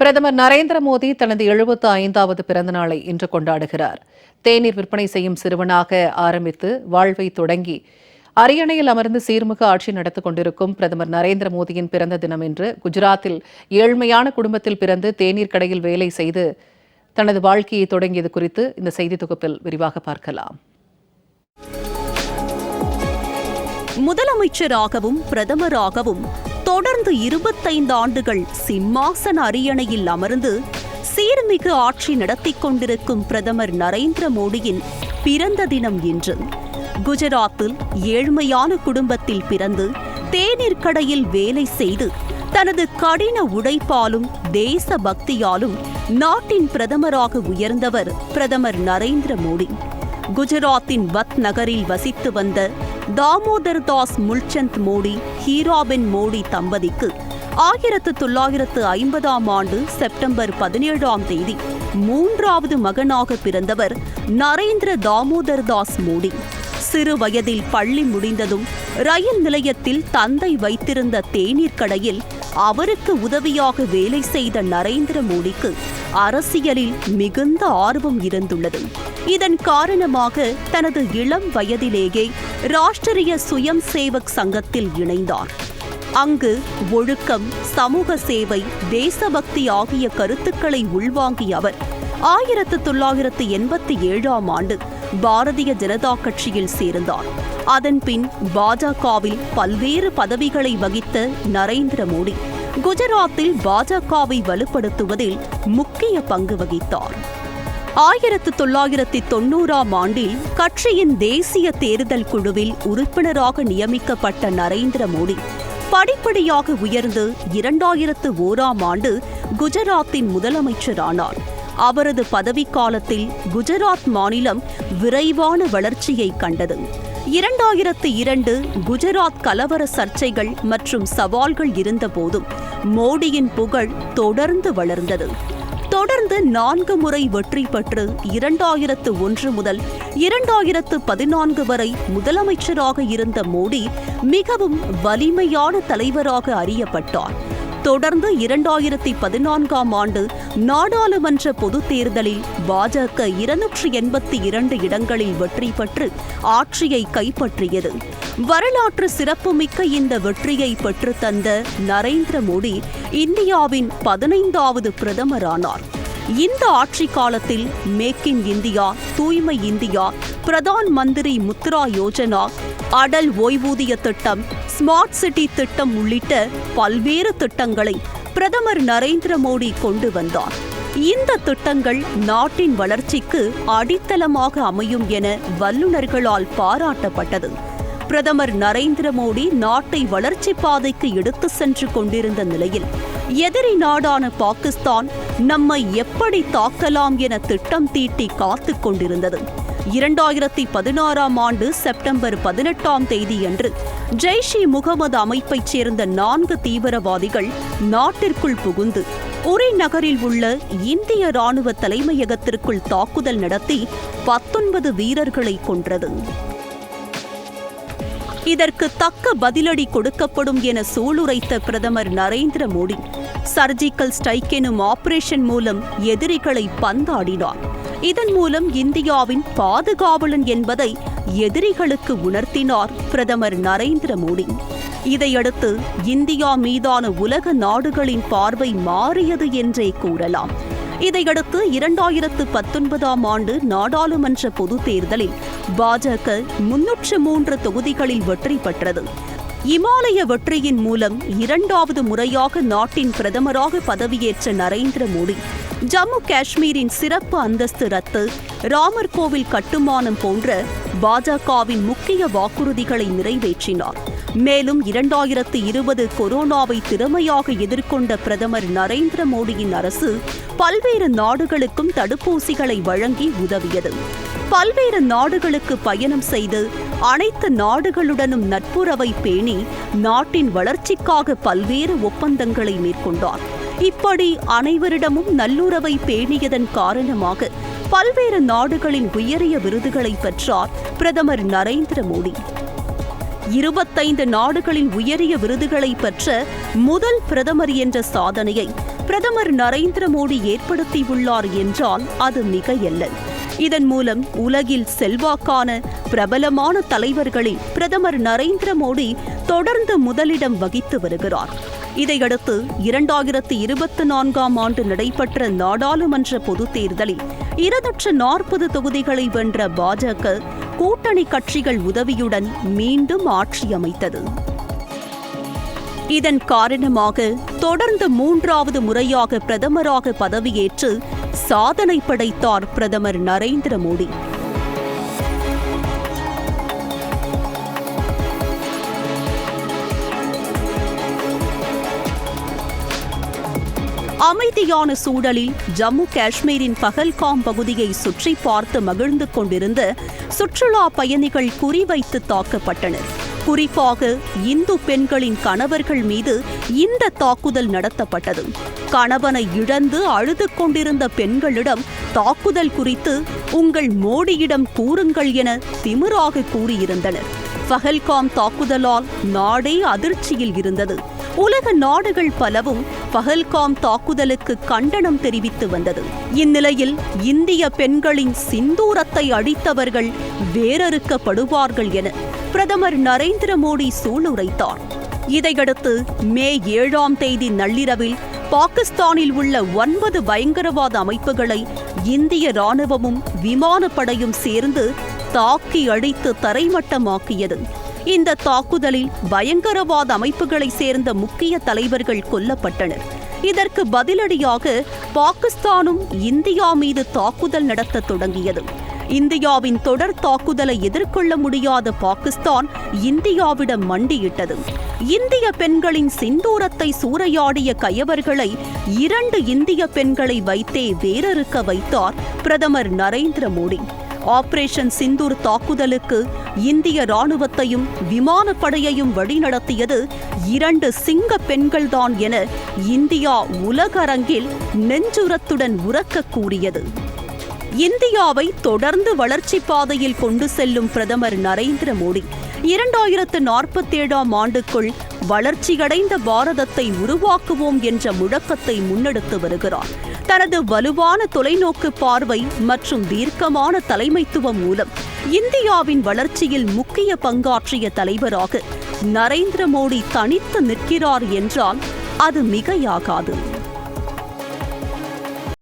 பிரதமர் நரேந்திர மோடி தனது எழுபத்து ஐந்தாவது பிறந்த நாளை இன்று கொண்டாடுகிறார். தேநீர் விற்பனை செய்யும் சிறுவனாக ஆரம்பித்து வாழ்வை தொடங்கி அரியணையில் அமர்ந்து சீர்மிகு ஆட்சி நடத்திக் கொண்டிருக்கும் பிரதமர் நரேந்திர மோடியின் பிறந்த தினம் இன்று குஜராத்தில் ஏழ்மையான குடும்பத்தில் பிறந்து தேநீர் கடையில் வேலை செய்து தனது வாழ்க்கையை தொடங்கியது குறித்து இந்த செய்தி தொகுப்பில் விரிவாக பார்க்கலாம். முதலமைச்சராகவும் பிரதமராகவும் தொடர்ந்து இருபத்தைந்து ஆண்டுகள் சிம்மாசன அரியணையில் அமர்ந்து சீர்மிகு ஆட்சி நடத்திக் கொண்டிருக்கும் பிரதமர் நரேந்திர மோடியின் பிறந்த தினம் இன்று. குஜராத்தில் ஏழ்மையான குடும்பத்தில் பிறந்து தேநீர் கடையில் வேலை செய்து தனது கடின உழைப்பாலும் தேச பக்தியாலும் நாட்டின் பிரதமராக உயர்ந்தவர் பிரதமர் நரேந்திர மோடி. குஜராத்தின் வத் நகரில் வசித்து வந்த தாமோதர் தாஸ் முல்சந்த் மோடி ஹீராபென் மோடி தம்பதிக்கு ஆயிரத்து தொள்ளாயிரத்து ஐம்பதாம் ஆண்டு செப்டம்பர் பதினேழாம் தேதி மூன்றாவது மகனாக பிறந்தவர் நரேந்திர தாமோதர் தாஸ் மோடி. சிறு வயதில் பள்ளி முடிந்ததும் ரயில் நிலையத்தில் தந்தை வைத்திருந்த தேநீர் கடையில் அவருக்கு உதவியாக வேலை செய்த நரேந்திர மோடிக்கு அரசியலில் மிகுந்த ஆர்வம் இருந்துள்ளது. இதன் காரணமாக தனது இளம் வயதிலேயே ராஷ்டிரிய சுயம் சேவக் சங்கத்தில் இணைந்தார். அங்கு ஒழுக்கம் சமூக சேவை தேசபக்தி ஆகிய கருத்துக்களை உள்வாங்கிய அவர் ஆயிரத்து தொள்ளாயிரத்து எண்பத்தி ஏழாம் ஆண்டு பாரதிய ஜனதா கட்சியில் சேர்ந்தார். அதன் பின் பாஜகவில் பல்வேறு பதவிகளை வகித்த நரேந்திர மோடி குஜராத்தில் பாஜகவை வலுப்படுத்துவதில் முக்கிய பங்கு வகித்தார். ஆயிரத்து தொள்ளாயிரத்தி தொன்னூறாம் ஆண்டில் கட்சியின் தேசிய தேர்தல் குழுவில் உறுப்பினராக நியமிக்கப்பட்ட நரேந்திர மோடி படிப்படியாக உயர்ந்து இரண்டாயிரத்து ஓராம் ஆண்டு குஜராத்தின் முதலமைச்சரானார். அவரது பதவிக்காலத்தில் குஜராத் மாநிலம் விரைவான வளர்ச்சியை கண்டது. இரண்டாயிரத்து இரண்டு குஜராத் கலவர சர்ச்சைகள் மற்றும் சவால்கள் இருந்தபோதும் மோடியின் புகழ் தொடர்ந்து வளர்ந்தது. தொடர்ந்து நான்கு முறை வெற்றி பெற்று இரண்டாயிரத்து ஒன்று முதல் இரண்டாயிரத்து பதினான்கு வரை முதலமைச்சராக இருந்த மோடி மிகவும் வலிமையான தலைவராக அறியப்பட்டார். தொடர்ந்து இரண்டாயிரத்தி பதினான்காம் ஆண்டு நாடாளுமன்ற பொதுத் தேர்தலில் பாஜக இருநூற்றி எண்பத்தி இரண்டு இடங்களில் வெற்றி பெற்று ஆட்சியை கைப்பற்றியது. வரலாற்று சிறப்புமிக்க இந்த வெற்றியை பெற்றுத்தந்த நரேந்திர மோடி இந்தியாவின் பதினைந்தாவது பிரதமரானார். இந்த ஆட்சி காலத்தில் மேக் இன் இந்தியா தூய்மை இந்தியா பிரதான் மந்திரி முத்ரா யோஜனா அடல் ஓய்வூதிய திட்டம் ஸ்மார்ட் சிட்டி திட்டம் உள்ளிட்ட பல்வேறு திட்டங்களை பிரதமர் நரேந்திர மோடி கொண்டு வந்தார். இந்த திட்டங்கள் நாட்டின் வளர்ச்சிக்கு அடித்தளமாக அமையும் என வல்லுநர்களால் பாராட்டப்பட்டது. பிரதமர் நரேந்திர மோடி நாட்டை வளர்ச்சி பாதைக்கு எடுத்து சென்று கொண்டிருந்த நிலையில் எதிரி நாடான பாகிஸ்தான் நம்மை எப்படி தாக்கலாம் என திட்டம் தீட்டி காத்துக் கொண்டிருந்தது. இரண்டாயிரத்தி பதினாறாம் ஆண்டு செப்டம்பர் பதினெட்டாம் தேதியன்று ஜெய்ஷ் இ முகமது அமைப்பைச் சேர்ந்த நான்கு தீவிரவாதிகள் நாட்டிற்குள் புகுந்து உரி நகரில் உள்ள இந்திய ராணுவ தலைமையகத்திற்குள் தாக்குதல் நடத்தி பத்தொன்பது வீரர்களை கொன்றது. இதற்கு தக்க பதிலடி கொடுக்கப்படும் என சூளுரைத்த பிரதமர் நரேந்திர மோடி சர்ஜிக்கல் ஸ்ட்ரைக் எனும் ஆபரேஷன் மூலம் எதிரிகளை பந்தாடினார். இதன் மூலம் இந்தியாவின் பாதுகாவலன் என்பதை எதிரிகளுக்கு உணர்த்தினார் பிரதமர் நரேந்திர மோடி. இதையடுத்து இந்தியா மீதான உலக நாடுகளின் பார்வை மாறியது என்றே கூறலாம். இதையடுத்து இரண்டாயிரத்து பத்தொன்பதாம் ஆண்டு நாடாளுமன்ற பொதுத் தேர்தலில் பாஜக முன்னூற்று மூன்று தொகுதிகளில் வெற்றி பெற்றது. இமாலய வெற்றியின் மூலம் இரண்டாவது முறையாக நாட்டின் பிரதமராக பதவியேற்ற நரேந்திர மோடி ஜம்மு காஷ்மீரின் சிறப்பு அந்தஸ்து ரத்து. ராமர் கோவில் கட்டுமானம் போன்ற பாஜகவின் முக்கிய வாக்குறுதிகளை நிறைவேற்றினார். மேலும் இரண்டாயிரத்து இருபது கொரோனாவை திறமையாக எதிர்கொண்ட பிரதமர் நரேந்திர மோடியின் அரசு பல்வேறு நாடுகளுக்கும் தடுப்பூசிகளை வழங்கி உதவியது. பல்வேறு நாடுகளுக்கு பயணம் செய்து அனைத்து நாடுகளுடனும் நட்புறவை பேணி நாட்டின் வளர்ச்சிக்காக பல்வேறு ஒப்பந்தங்களை மேற்கொண்டார். இப்படி அனைவரிடமும் நல்லுறவை பேணியதன் காரணமாக பல்வேறு நாடுகளின் உயரிய விருதுகளை பெற்றார் பிரதமர் நரேந்திர மோடி. இருபத்தைந்து நாடுகளின் உயரிய விருதுகளை பெற்ற முதல் பிரதமர் என்ற சாதனையை பிரதமர் நரேந்திர மோடி ஏற்படுத்தியுள்ளார் என்றால் அது மிகையல்ல. இதன் மூலம் உலகில் செல்வாக்கான பிரபலமான தலைவர்களில் பிரதமர் நரேந்திர மோடி தொடர்ந்து முதலிடம் வகித்து வருகிறார். இதையடுத்து இரண்டாயிரத்து இருபத்தி நான்காம் ஆண்டு நடைபெற்ற நாடாளுமன்ற பொதுத் தேர்தலில் இருநூற்று நாற்பது தொகுதிகளை வென்ற பாஜக கூட்டணி கட்சிகள் உதவியுடன் மீண்டும் ஆட்சி அமைத்தது. இதன் காரணமாக தொடர்ந்து மூன்றாவது முறையாக பிரதமராக பதவியேற்று சாதனை படைத்தார் பிரதமர் நரேந்திர மோடி. அமைதியான சூழலில் ஜம்மு காஷ்மீரின் பகல்காம் பகுதியை சுற்றி பார்த்து மகிழ்ந்து கொண்டிருந்த சுற்றுலா பயணிகள் குறிவைத்து தாக்கப்பட்டனர். குறிப்பாக இந்து பெண்களின் கணவர்கள் மீது இந்த தாக்குதல் நடத்தப்பட்டது. கணவனை இழந்து அழுது கொண்டிருந்த பெண்களிடம் தாக்குதல் குறித்து உங்கள் மோடியிடம் கூறுங்கள் என திமிராக கூறியிருந்தனர். பகல்காம் தாக்குதலால் நாடே அதிர்ச்சியில் இருந்தது. உலக நாடுகள் பலவும் பகல்காம் தாக்குதலுக்கு கண்டனம் தெரிவித்து வந்தது. இந்நிலையில் இந்திய பெண்களின் சிந்தூரத்தை அழித்தவர்கள் வேரறுக்கப்படுவார்கள் என பிரதமர் நரேந்திர மோடி சூளுரைத்தார். இதையடுத்து மே ஏழாம் தேதி நள்ளிரவில் பாகிஸ்தானில் உள்ள ஒன்பது பயங்கரவாத அமைப்புகளை இந்திய ராணுவமும் விமானப்படையும் சேர்ந்து தாக்கி அழித்து தரைமட்டமாக்கியது. இந்த தாக்குதலில் பயங்கரவாத அமைப்புகளை சேர்ந்த முக்கிய தலைவர்கள் கொல்லப்பட்டனர். இதற்கு பதிலடியாக பாகிஸ்தானும் இந்தியா மீது தாக்குதல் நடத்த தொடங்கியது. இந்தியாவின் தொடர் தாக்குதலை எதிர்கொள்ள முடியாத பாகிஸ்தான் இந்தியாவிடம் மண்டியிட்டது. இந்திய பெண்களின் சிந்தூரத்தை சூறையாடிய கயவர்களை இரண்டு இந்திய பெண்களை வைத்தே வேரறுக்க வைத்தார் பிரதமர் நரேந்திர மோடி. ஆபரேஷன் சிந்தூர் தாக்குதலுக்கு இந்திய ராணுவத்தையும் விமானப்படையையும் வழிநடத்தியது இரண்டு சிங்க பெண்கள்தான் என இந்தியா உலகரங்கில் நெஞ்சுரத்துடன் உறக்க கூறியது இந்தியாவை தொடர்ந்து வளர்ச்சி பாதையில் கொண்டு செல்லும் பிரதமர் நரேந்திர மோடி இரண்டாயிரத்து நாற்பத்தேழாம் ஆண்டுக்குள் வளர்ச்சியடைந்த பாரதத்தை உருவாக்குவோம் என்ற முழக்கத்தை முன்னெடுத்து வருகிறார். தனது வலுவான தொலைநோக்கு பார்வை மற்றும் தீர்க்கமான தலைமைத்துவம் மூலம் இந்தியாவின் வளர்ச்சியில் முக்கிய பங்காற்றிய தலைவராக நரேந்திர மோடி தனித்து நிற்கிறார் என்றால் அது மிகையாகாது.